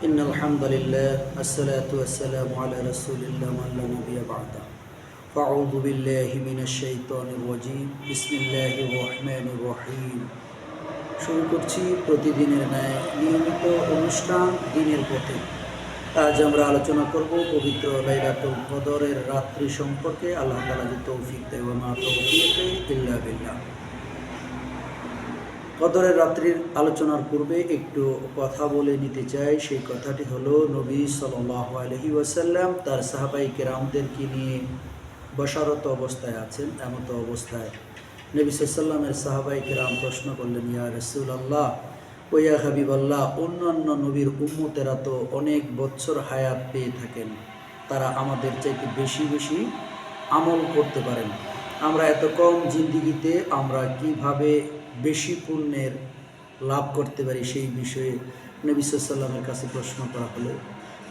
إن الحمد لله الصلاة والسلام على رسول الله من لا نبي بعده فأعوذ بالله من الشيطان الرجيم بسم الله الرحمن الرحيم শুরু করছি প্রতিদিনের ন্যায় নিয়মিত অনুষ্ঠান দিনের পথে আজ আমরা আলোচনা করব পবিত্র লাইলাতুল কদরের রাত্রি সম্পর্কে আল্লাহ তালা যে তৌফিক দেয় মা তৌফিকে ইল্লা বিল্লাহ কদরের রাত্রির আলোচনার পূর্বে একটু কথা বলে নিতে চাই। সেই কথাটি হলো, নবী সাল্লাহ আলহি ওয়াসাল্লাম তার সাহাবাই কেরামদেরকে নিয়ে বসারত অবস্থায় আছেন, এমতো অবস্থায়। নবী সাল্লামের সাহাবাই কেরাম প্রশ্ন করলেন, ইয়া রসুল আল্লাহ ওয়া হাবিব আল্লাহ অন্যান্য নবীর উম্মতেরা তো অনেক বছর হায়াত পেয়ে থাকেন। তারা আমাদের চাইতে বেশি বেশি আমল করতে পারেন। আমরা এত কম জিন্দিগিতে আমরা কীভাবে বেশি পুণ্যের লাভ করতে পারি সেই বিষয়ে নবী সাল্লামের কাছে প্রশ্ন করা হলো।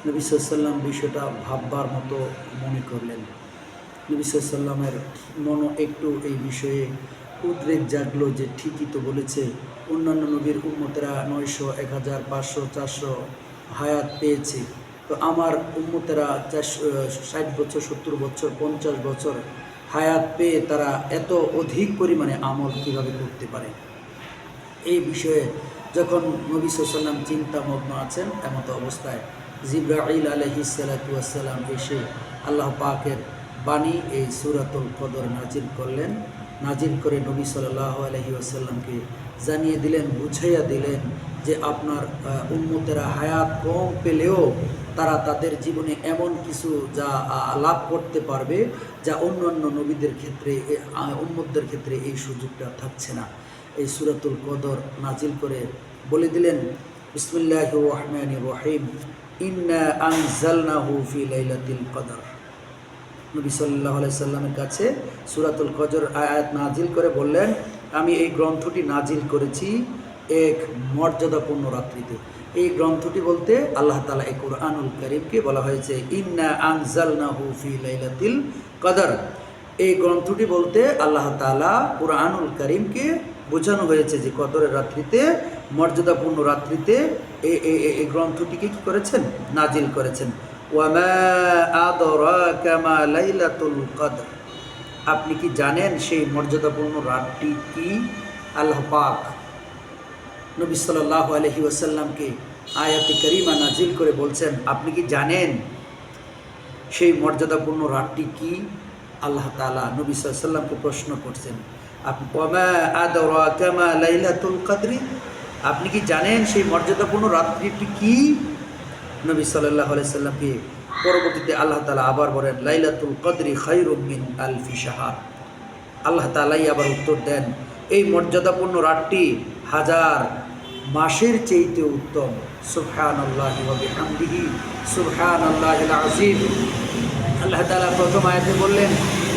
নবী সাল্লাম বিষয়টা ভাববার মতো মনে করলেন। নবী সাল্লামের মনও একটু এই বিষয়ে উদ্রেক জাগলো যে ঠিকই তো বলেছে। অন্যান্য নবীর উন্মতেরা নয়শো, এক হাজার, পাঁচশো, চারশো হায়াত পেয়েছে। তো আমার উন্মতেরা চারশো, ষাট বছর, সত্তর বছর, পঞ্চাশ বছর হায়াত পেয়ে তারা এত অধিক পরিমাণে আমল কীভাবে করতে পারে? এই বিষয়ে যখন নবী সাল্লাম চিন্তামগ্ন আছেন, এমতো অবস্থায় জিব্রাইল আলহিসাল্লাম এসে আল্লাহ পাকের বাণী এই সুরাতুল কদর নাজির করলেন। নাজির করে নবী সাল্লাহ আলহি আসাল্লামকে জানিয়ে দিলেন, বুঝাইয়া দিলেন যে আপনার উন্মতেরা হায়াত কম পেলেও তারা তাদের জীবনে এমন কিছু যা লাভ করতে পারবে, যা অন্য অন্য নবীদের ক্ষেত্রে উম্মতদের ক্ষেত্রে এই সুযোগটা থাকছে না। এই সুরাতুল কদর নাজিল করে বলে দিলেন বিসমিল্লাহ রহমান রহিম। ইন্না কদর। নবী সাল্লাহ সাল্লামের কাছে সুরাতুল কজর আয়াত নাজিল করে বললেন, আমি এই গ্রন্থটি নাজিল করেছি এক মর্যাদাপূর্ণ রাত্রিতে। এই গ্রন্থটি বলতে আল্লাহ তালা এই কোরআনুল করিমকে বলা হয়েছে, ইন্না আনজালনাহু ফি লাইলাতিল কদর। এই গ্রন্থটি বলতে আল্লাহ তালা কোরআনুল করিমকে বোঝানো হয়েছে যে কদরের রাত্রিতে, মর্যাদাপূর্ণ রাত্রিতে এই গ্রন্থটিকে কী করেছেন? নাজিল করেছেন। কদর। আপনি কি জানেন সেই মর্যাদাপূর্ণ রাতটি কি? আল্লাহ পাক নবী সাল্লাল্লাহু আলহি ওয়াসাল্লামকে আয়াতে করিমা নাজিল করে বলছেন, আপনি কি জানেন সেই মর্যাদাপূর্ণ রাতটি কি? আল্লাহ তাআলা নবী সাল্লামকে প্রশ্ন করছেন, আপনি কদরি? আপনি কি জানেন সেই মর্যাদাপূর্ণ রাত্রিটি কি? নবী সাল্লাহ সাল্লামকে পরবর্তীতে আল্লাহ তালা আবার বলেন, লাইলাতুল কদরি খৈরুম মিন আলফি সাহার আল্লাহ তালাই আবার উত্তর দেন, এই মর্যাদাপূর্ণ রাতটি হাজার মাসের চেয়েতে উত্তম। সুবহান আল্লাহ হামদিহি সুবহান আল্লাহ আজিম আল্লাহ তালা প্রথম আয়াতে বললেন,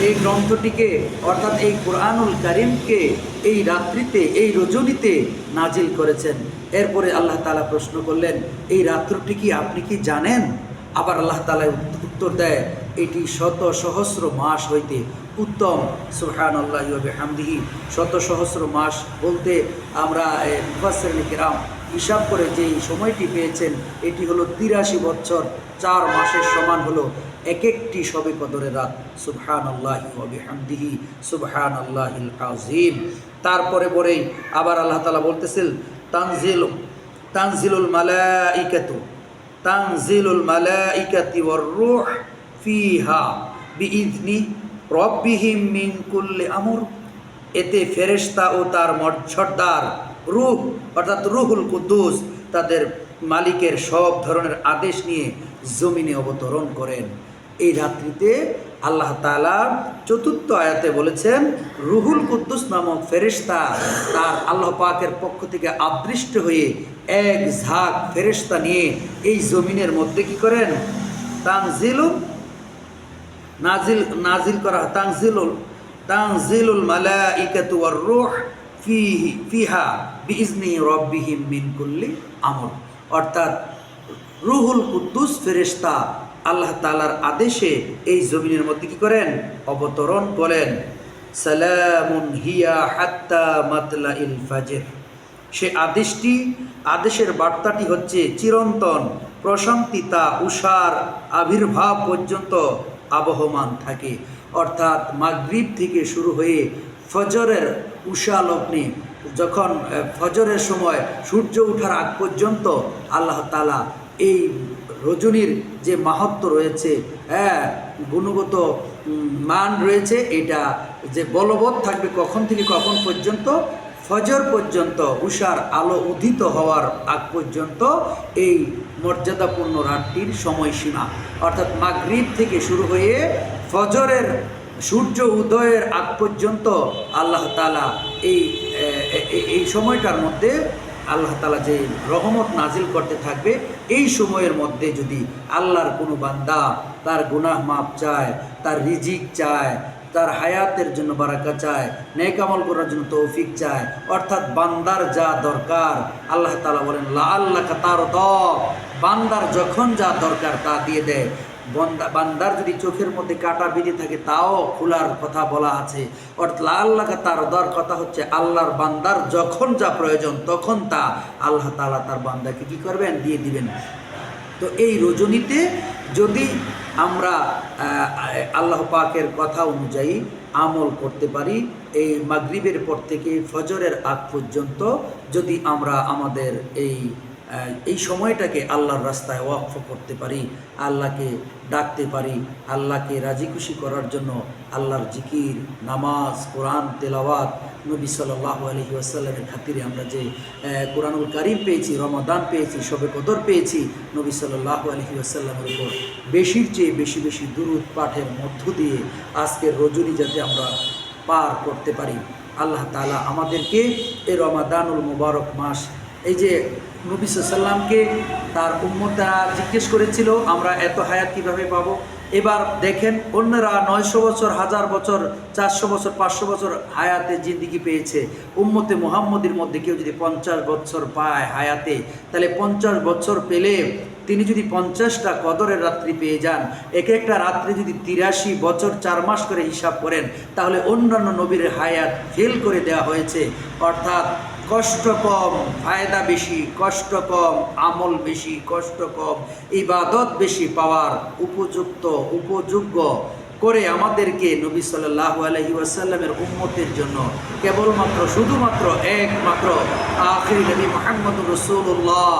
এই গ্রন্থটিকে, অর্থাৎ এই কোরআনুল কারিমকে এই রাত্রিতে, এই রজনীতে নাজিল করেছেন। এরপরে আল্লাহ তালা প্রশ্ন করলেন, এই রাত্রটি কি আপনি কি জানেন? আবার আল্লাহ তালা উত্তর দেয় এটি শত সহস্র মাস হইতে উত্তম। সুহান আল্লাহ হামদিহি শত সহস্র মাস বলতে আমরা মুফাসেরাম হিসাব করে যেই সময়টি পেয়েছেন, এটি হলো তিরাশি বছর চার মাসের সমান হলো এক একটি সবে কদরের রাত। সুবহান আল্লাহ হামদিহি সুবহান আল্লাহ তারপরে পরেই আবার আল্লাহ তালা বলতেছিল তানজিল, তানজিলুল মালাইকাতু, তানজিলুল মালাইকাতি ওয়ার রূহ। ফিহা বিইذনি রব্বিহিম মিন আমর। এতে ফেরেশতা ও তার মর্যাদার রূহ অর্থাৎ রুহুল কুদ্দুস, তাদের মালিকের সব ধরনের আদেশ নিয়ে জমিনে অবতরণ করেন। এই রাত্রিতে আল্লাহ তাআলা চতুর্থ আয়াতে বলেছেন, রুহুল কুদ্দুস নামক ফেরেশতা তার আল্লাহ পাকের পক্ষ থেকে আদৃষ্ট হয়ে এক ঝাঁক ফেরেশতা নিয়ে এই জমিনের মধ্যে কি করেন? তানজিলু নাজিল নাজিল করা, তানজিলুল তানজিলুল মালাইকাতু ওয়ার রূহ ফিহি, ফিহা বিইজনি রব্বিহিম মিন কুল্লি আমর। অর্থাৎ রুহুল কুদ্দুস ফেরেশতা আল্লাহ তাআলার আদেশে এই জমিনের মধ্যে কি করেন? অবতরণ করেন। সালামুন হিয়া হাত্তা মাতলা ইল ফাজর। সে আদেশটি, আদেশের বার্তাটি হচ্ছে চিরন্তন প্রশান্তিতা উষার আবির্ভাব পর্যন্ত আবহমান থাকে। অর্থাৎ মাগরিব থেকে শুরু হয়ে ফজরের উষা লগ্নে যখন ফজরের সময় সূর্য ওঠার আগ পর্যন্ত আল্লাহ তালা এই রজনীর যে মাহাত্ম রয়েছে হ্যাঁ গুণগত মান রয়েছে, এটা যে বলবৎ থাকবে কখন থেকে কখন পর্যন্ত ফজর পর্যন্ত উষার আলো উদিত হওয়ার আগ পর্যন্ত এই মর্যাদাপূর্ণ রাতটির সময়সীমা। অর্থাৎ মাগরিব থেকে শুরু হয়ে ফজরের সূর্য উদয়ের আগ পর্যন্ত আল্লাহ তালা এই এই সময়টার মধ্যে আল্লাহ তালা যে রহমত নাজিল করতে থাকবে, এই সময়ের মধ্যে যদি আল্লাহর কোনো বান্দা তার গুনাহ মাপ চায়, তার রিজিক চায় তার হায়াতের জন্য বারাকা চায়, নেক আমল করার জন্য তৌফিক চায়। অর্থাৎ বান্দার যা দরকার, আল্লাহ তালা বলেন লা আল্লাহ তার বান্দার যখন যা দরকার তা দিয়ে দেয়। বন্দা, বান্দার যদি চোখের মধ্যে কাটা বিধি থাকে, তাও খোলার কথা বলা আছে। অর্থাৎ আল্লাহ তার দর কথা হচ্ছে, আল্লাহর বান্দার যখন যা প্রয়োজন, তখন তা আল্লাহ তালা তার বান্দাকে কি করবেন? দিয়ে দিবেন। তো এই রজনীতে যদি আমরা আল্লাহ পাকের কথা অনুযায়ী আমল করতে পারি। এই মাগরিবের পর থেকে ফজরের আগ পর্যন্ত যদি আমরা আমাদের এই এই সময়টাকে আল্লাহর রাস্তায় ওয়াকফ করতে পারি, আল্লাহকে ডাকতে পারি, আল্লাহকে রাজি খুশি করার জন্য আল্লাহর জিকির, নামাজ, কোরআন, তেলাওয়াত নবী সাল্লাহ আলহি আসাল্লামের খাতিরে আমরা যে কোরআনুল কারিম পেয়েছি, রমাদান পেয়েছি সবে কদর পেয়েছি, নবী সাল্লাহ আলহি আসাল্লামের উপর বেশির চেয়ে বেশি বেশি দুরুদ পাঠের মধ্য দিয়ে আজকের রজনী যাতে আমরা পার করতে পারি। আল্লাহ তালা আমাদেরকে এই রমাদানুল মুবারক মাস, এই যে নবী সাল্লামকে তার উম্মতা জিজ্ঞেস করেছিল, আমরা এত হায়াত কীভাবে পাবো? এবার দেখেন অন্যরা নয়শো বছর, হাজার বছর, চারশো বছর, পাঁচশো বছর হায়াতে জিন্দিগি পেয়েছে। উম্মতে মুহাম্মদের মধ্যে কেউ যদি পঞ্চাশ বছর পায় হায়াতে, তাহলে পঞ্চাশ বছর পেলে তিনি যদি পঞ্চাশটা কদরের রাত্রি পেয়ে যান এক একটা রাত্রি যদি তিরাশি বছর, চার মাস করে হিসাব করেন, তাহলে অন্যান্য নবীর হায়াত ফেল করে দেওয়া হয়েছে। অর্থাৎ কষ্ট কম, ফায়দা বেশি, কষ্ট কম, আমল বেশি, কষ্ট কম, ইবাদত বেশি পাওয়ার উপযুক্ত, উপযোগ্য করে আমাদেরকে নবী সাল্লাহ আলহি ওয়াসাল্লামের উম্মতের জন্য কেবলমাত্র, শুধুমাত্র একমাত্র আখির নবী মোহাম্মদ রসুল্লাহ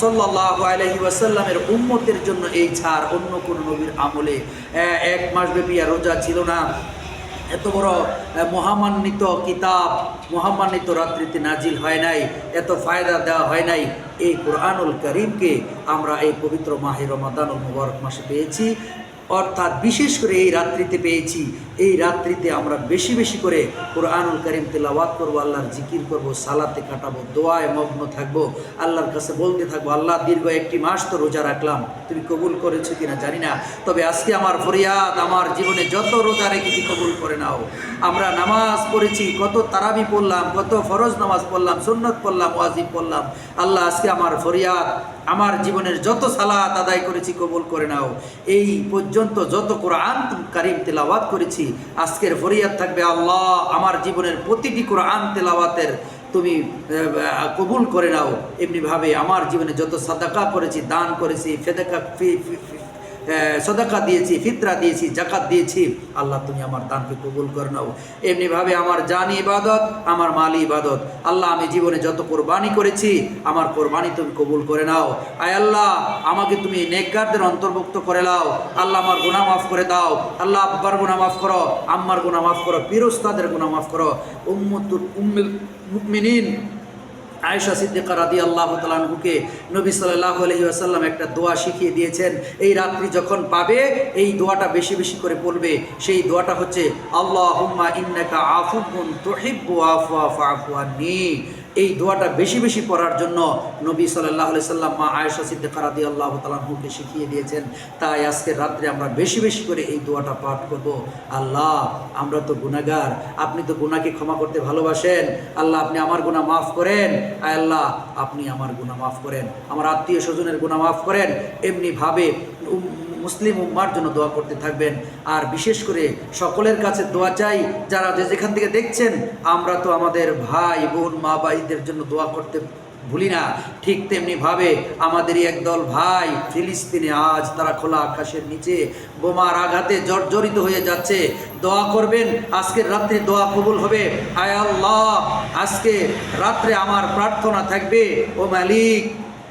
সাল্লাহ আলহি ওয়াসাল্লামের উম্মতের জন্য এই ছাড় অন্য কোনো নবীর আমলে এক মাস ব্যাপী আর রোজা ছিল না। এত বড় মহামান্বিত কিতাব, মহামান্বিত রাত্রিতে নাজিল হয় নাই, এত ফায়দা দেওয়া হয় নাই। এই কোরআনুল করিমকে আমরা এই পবিত্র মাহির রমাদানুল মুবারক মাসে পেয়েছি। অর্থাৎ বিশেষ করে এই রাত্রিতে পেয়েছি। এই রাত্রিতে আমরা বেশি বেশি করে কোরআনুল করিম তেলাওয়াত করব, আল্লাহর জিকির করব, সালাতে কাটাবো, দোয়ায় মগ্ন থাকব, আল্লাহর কাছে বলতে থাকব, আল্লাহ দীর্ঘ একটি মাস তো রোজা রাখলাম। তুমি কবুল করেছ কিনা জানি না। তবে আজকে আমার ফরিয়াদ, আমার জীবনে যত রোজা রেখেছি কবুল করে নাও। আমরা নামাজ পড়েছি, কত তারাবি পড়লাম, কত ফরজ নামাজ পড়লাম, সুন্নত পড়লাম, ওয়াজিব পড়লাম। আল্লাহ আজকে আমার ফরিয়াদ আমার জীবনের যত সালাত আদায় করেছি কবুল করে নাও। এই পর্যন্ত যত কোরআন কারিম তেলাওয়াত করেছি, আজকের ফরিয়াদ থাকবে আল্লাহ, আমার জীবনের প্রতিটি কোরআন তেলাওয়াতের তুমি কবুল করে নাও। এমনিভাবে আমার জীবনে যত সাদাকা করেছি, দান করেছি, ফেদাকা সদাকা দিয়েছি, ফিতরা দিয়েছি, জাকাত দিয়েছি। আল্লাহ, তুমি আমার দানকে কবুল করে নাও। এমনিভাবে আমার জানি ইবাদত, আমার মালি ইবাদত। আল্লাহ, আমি জীবনে যত কোরবানি করেছি, আমার কোরবানি তুমি কবুল করে নাও। আয় আল্লাহ, আমাকে তুমি নেকগারদের অন্তর্ভুক্ত করে নাও। আল্লাহ, আমার গুনাহ মাফ করে দাও। আল্লাহ, আব্বার গুনাহ মাফ করো, আম্মার গুনাহ মাফ করো পিরোস্তাদের গুনাহ মাফ করো। উম্মতুল, উম্মিল মুকমিনিন আয়েশা সিদ্দিকা রাদি আল্লাহ তালুকে নবী সাল্লাহ আলহি আসাল্লাম একটা দোয়া শিখিয়ে দিয়েছেন, এই রাত্রি যখন পাবে, এই দোয়াটা বেশি বেশি করে পড়বে। সেই দোয়াটা হচ্ছে আল্লাহ হুম্মা ইন্নাকা আফুকুন তোহিব্বু আফু আফু আফুয়ানি এই দোয়াটা বেশি বেশি পড়ার জন্য নবী সাল্লাহ আলি সাল্লাম মা আয়েশা সিদ্দিকা রাদি আল্লাহ তালাহুকে শিখিয়ে দিয়েছেন, তাই আজকের রাত্রে আমরা বেশি বেশি করে এই দোয়াটা পাঠ করব। আল্লাহ, আমরা তো গুনাগার আপনি তো গুনাকে ক্ষমা করতে ভালোবাসেন, আল্লাহ আপনি আমার গুণা মাফ করেন, আয় আল্লাহ, আপনি আমার গুণা মাফ করেন, আমার আত্মীয় স্বজনের গুণা মাফ করেন, এমনিভাবে মুসলিম উম্মার জন্য দোয়া করতে থাকবেন। আর বিশেষ করে সকলের কাছে দোয়া চাই, যারা যে যেখান থেকে দেখছেন, আমরা তো আমাদের ভাই, বোন, মা, ভাইদের জন্য দোয়া করতে ভুলি না। ঠিক তেমনি ভাবে আমাদেরই একদল ভাই ফিলিস্তিনে আজ তারা খোলা আকাশের নিচে বোমার আঘাতে জর্জরিত হয়ে যাচ্ছে। দোয়া করবেন, আজকের রাত্রে দোয়া কবুল হবে। আয় আল্লাহ, আজকে রাত্রে আমার প্রার্থনা থাকবে, ও মালিক।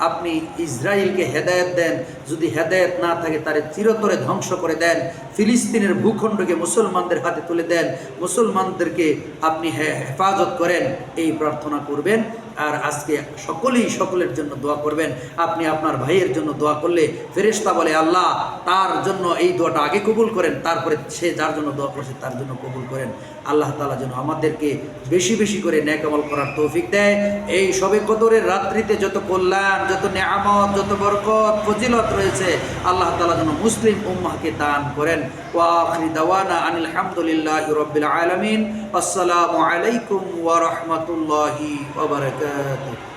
আপনি ইসরায়েলকে হেদায়ত দেন, যদি হেদায়ত না থাকে তারে চিরতরে ধ্বংস করে দেন, ফিলিস্তিনের ভূখণ্ডকে মুসলমানদের হাতে তুলে দেন, মুসলমানদেরকে আপনি হেফাজত করেন, এই প্রার্থনা করবেন। আর আজকে সকলেই সকলের জন্য দোয়া করবেন। আপনি আপনার ভাইয়ের জন্য দোয়া করলে ফেরেশতা বলে, আল্লাহ, তার জন্য এই দোয়াটা আগে কবুল করেন। তারপরে সে যার জন্য দোয়া করছে, তার জন্য কবুল করেন। আল্লাহ তালা যেন আমাদেরকে বেশি বেশি করে ন্যাকামল করার তৌফিক দেয়। এই সবে কদরের রাত্রিতে যত কল্যাণ, যত নেয়ামত, যত বরকত, ফজিলত রয়েছে, আল্লাহ তালা যেন মুসলিম উম্মাহকে দান করেন। ওয়াখরি আনিল হামদুলিল্লাহ রব্বিল আলামিন। আসসালামু আলাইকুম ওয়া রাহমাতুল্লাহি ওয়া বারাকাতুহু